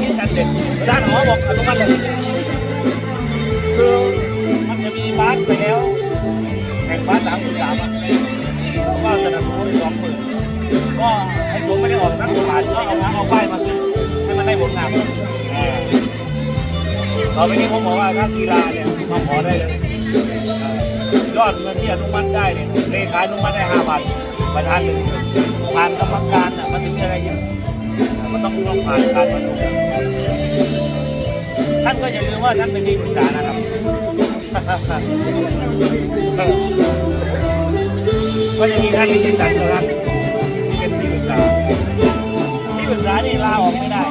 คิดกันเด็กด้านหอบอกอนุมัติเลยคือมันจะมีบ้าสไปแล้วแข่งบ้าสสามสิบสามก็สนับสนุนสองหมื่นก็ให้ผมไม่ได้ออกนักบาสก็เอามาเอาป้ายมาขึ้นให้มันได้ผลงานาต่อไปนี้ผมบอกว่าถ้ากีฬาเนี่ยมาขอได้เลยยอดเงินที่อนุมัติได้เนี่ยเลขาอนุมัติได้ห้าพันประธานหนึ่งผ่านกรรมการอะมันถึงจะได้เยอะอ่ามั ก็ต้องต้องผ่านการบรรลุท่านก็อย่าลืมว่าท่านเป็นที่ปรึกษานะครับก็จะมีท่านที่ติดตัดนะครับเป็นที่ปรึกษาที่ปรึกษานี่ลาออกไม่ได้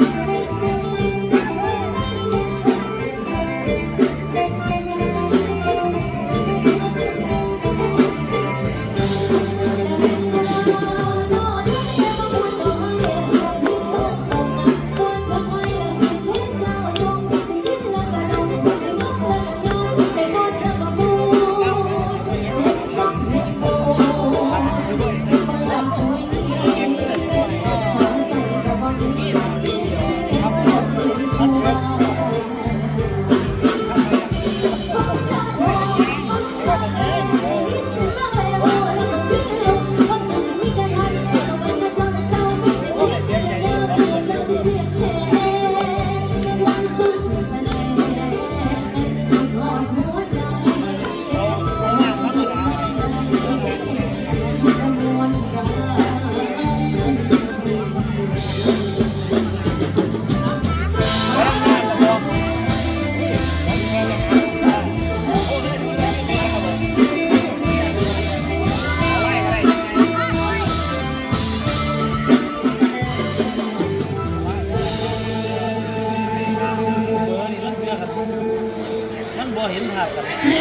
นั่ Yeah.